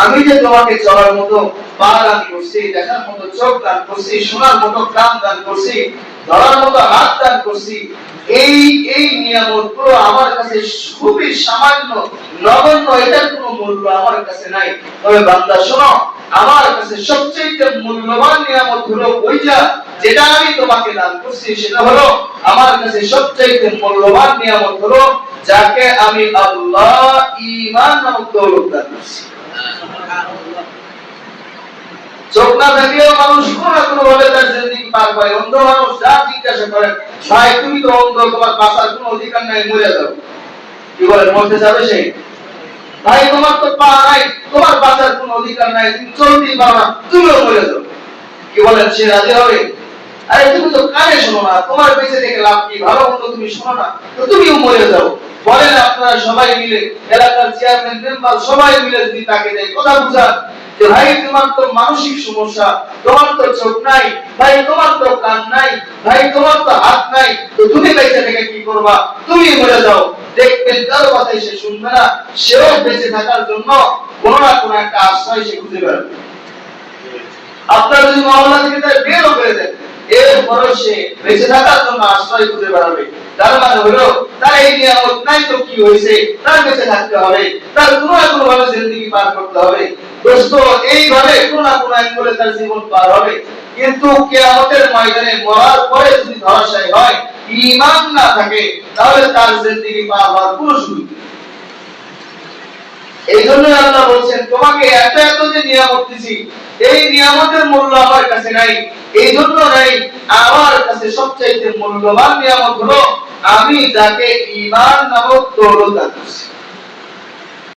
আমি যে তোমাকে চলার মতো পা দান করছি, দেখার মতো চোখ দান করছি, শোনার মতো কান দান করছি, ধরার মতো হাত দান করছি, এই এই নিয়ামতগুলো আমার কাছে খুবই সামান্য, নগণ্য, এটার কোনো মূল্য আমার কাছে নাই। তবে বান্দা, শোনো, আমার কাছে সবচেয়ে মূল্যবান নিয়ামত হলো ওইটা যেটা আমি তোমাকে দান করছি, সেটা হলো আমার কাছে সবচেয়ে মূল্যবান নিয়ামত হলো, যাকে আমি আল্লাহ ঈমান নামক দৌলত দান করছি। চোখ না থাকলেও মানুষ কোনো ভাবে তার জিন্দিগি পার অন্ধ মানুষ যা জিজ্ঞাসা করে, ভাই, তুমি তো অন্ধ, তোমার বাঁচার কোনো অধিকার নাই, মরে যাও। কি বলে, মরতে যাবে সে? ভাই, তোমার তো পা নাই, তোমার বাঁচার কোনো অধিকার নাই, তুমি তুমিও মরে যাও। কি বলেন সে রাজি হবে? আরে, তুমি তো কানে শোনো না, তোমার বেঁচে থেকে লাভ কি? ভালো তুমি শোনো না, তো তুমিও মরে যাও। বলেন আপনারা সবাই মিলে, এলাকার চেয়ারম্যান মেম্বার সবাই মিলে যদি তাকে দেয়, কথা বুঝান যে ভাই, তোমার তো মানসিক সমস্যা, তোমার তো চোখ নাই, ভাই, তোমার তো কান নাই, ভাই, তোমার তো হাত নাই, তো তুমি বেঁচে থেকে কি করবা? তুমি মরে যাও দেখবেন কথাই সে শুনবে না, সেও বেঁচে থাকার জন্য কোনো না কোনো একটা আশ্রয় সে খুঁজে বেড়াবে আপনার যদি মহল্লা থেকে তার করে দেন এরপরে সে বেঁচে থাকার জন্য আশ্রয় খুঁজে বেড়াবে। তার মানে হলো এই জন্য আল্লাহ বলছেন, তোমাকে এত এত যে নিয়ামত দিছি, এই নিয়ামতের মূল্য আমার কাছে নাই। এই জন্য নাই, আমার কাছে সবচাইতে মূল্যবান নিয়ামত হলো আমি তাকে ইমান নামক দৌলত করছি।